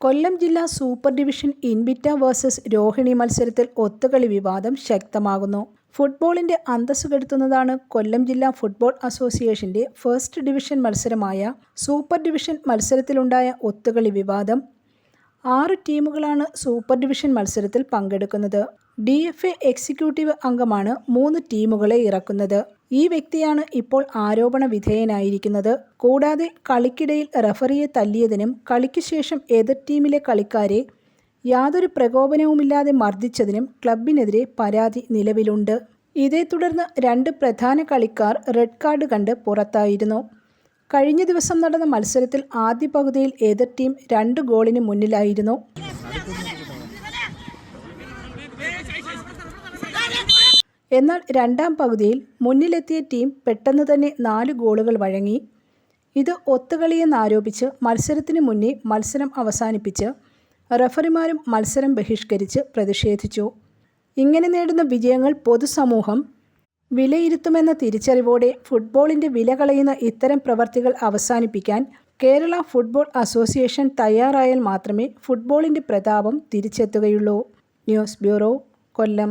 കൊല്ലം ജില്ലാ super division ഇൻബിറ്റ versus Rohini മത്സരത്തിൽ ഒത്തുകളി വിവാദം ശക്തമാകുന്നു. ഫുട്ബോളിന്റെ അന്തസ് കെടുത്തുന്നതാണ് കൊല്ലം ജില്ലാ ഫുട്ബോൾ അസോസിയേഷന്റെ ഫസ്റ്റ് ഡിവിഷൻ മത്സരമായ സൂപ്പർ ഡിവിഷൻ മത്സരത്തിലുണ്ടായ ഒത്തുകളി വിവാദം. ആറ് ടീമുകളാണ് സൂപ്പർ ഡിവിഷൻ മത്സരത്തിൽ പങ്കെടുക്കുന്നത്. ഡി എഫ് എ എക്സിക്യൂട്ടീവ് അംഗമാണ് മൂന്ന് ടീമുകളെ ഇറക്കുന്നത്. ഈ വ്യക്തിയാണ് ഇപ്പോൾ ആരോപണ വിധേയനായിരിക്കുന്നത്. കൂടാതെ കളിക്കിടയിൽ റഫറിയെ തല്ലിയതിനും കളിക്ക് ശേഷം എതിർ ടീമിലെ കളിക്കാരെ യാതൊരു പ്രകോപനവുമില്ലാതെ മർദ്ദിച്ചതിനും ക്ലബിനെതിരെ പരാതി നിലവിലുണ്ട്. ഇതേ തുടർന്ന് രണ്ട് പ്രധാന കളിക്കാർ റെഡ് കാർഡ് കണ്ട് പുറത്തായിരുന്നു. കഴിഞ്ഞ ദിവസം നടന്ന മത്സരത്തിൽ ആദ്യ പകുതിയിൽ എതിർ ടീം രണ്ട് ഗോളിന് മുന്നിലായിരുന്നു. എന്നാൽ രണ്ടാം പകുതിയിൽ മുന്നിലെത്തിയ ടീം പെട്ടെന്ന് തന്നെ നാല് ഗോളുകൾ വഴങ്ങി. ഇത് ഒത്തുകളിയെന്നാരോപിച്ച് മത്സരത്തിന് മുന്നേ മത്സരം അവസാനിപ്പിച്ച് റഫറിമാരും മത്സരം ബഹിഷ്കരിച്ച് പ്രതിഷേധിച്ചു. ഇങ്ങനെ നേടുന്ന വിജയങ്ങൾ പൊതുസമൂഹം വിലയിരുത്തുമെന്ന തിരിച്ചറിവോടെ ഫുട്ബോളിന്റെ വില കളയുന്ന ഇത്തരം പ്രവർത്തികൾ അവസാനിപ്പിക്കാൻ കേരള ഫുട്ബോൾ അസോസിയേഷൻ തയ്യാറായാൽ മാത്രമേ ഫുട്ബോളിന്റെ പ്രതാപം തിരിച്ചെത്തുകയുള്ളൂ. ന്യൂസ് ബ്യൂറോ കൊല്ലം.